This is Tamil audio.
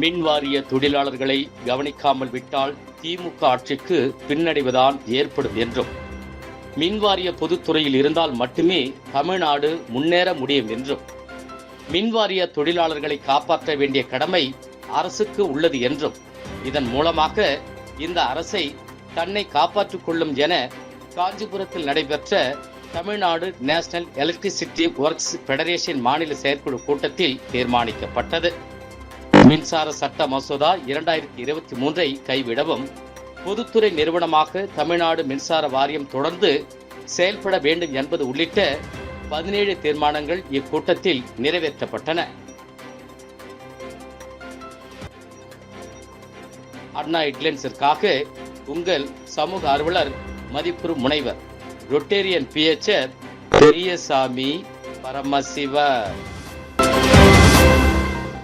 மின் வாரிய தொழிலாளர்களை கவனிக்காமல் விட்டால் திமுக ஆட்சிக்கு பின்னடைவுதான் ஏற்படும் என்றும் மின் வாரிய பொதுத்துறையில் இருந்தால் மட்டுமே தமிழ்நாடு முன்னேற முடியும் என்றும் மின் வாரிய தொழிலாளர்களை காப்பாற்ற வேண்டிய கடமை அரசுக்கு உள்ளது என்றும் இதன் மூலமாக இந்த அரசை தன்னை காப்பாற்றிக் கொள்ளும் என காஞ்சிபுரத்தில் நடைபெற்ற Tamilnadu national electricity works federation மாநில செயற்குழு கூட்டத்தில் தீர்மானிக்கப்பட்டது. மின்சார சட்ட மசோதா இரண்டாயிரத்தி இருபத்தி மூன்றை கைவிடவும் பொதுத்துறை நிறுவனமாக தமிழ்நாடு மின்சார வாரியம் தொடர்ந்து செயல்பட வேண்டும் என்பது உள்ளிட்ட பதினேழு தீர்மானங்கள் இக்கூட்டத்தில் நிறைவேற்றப்பட்டன. அண்ணா ஹெட்லைன்ஸிற்காக உங்கள் சமூக ஆர்வலர் மதிப்புறு முனைவர். Rotarian PHR Periyasamy Paramasiva.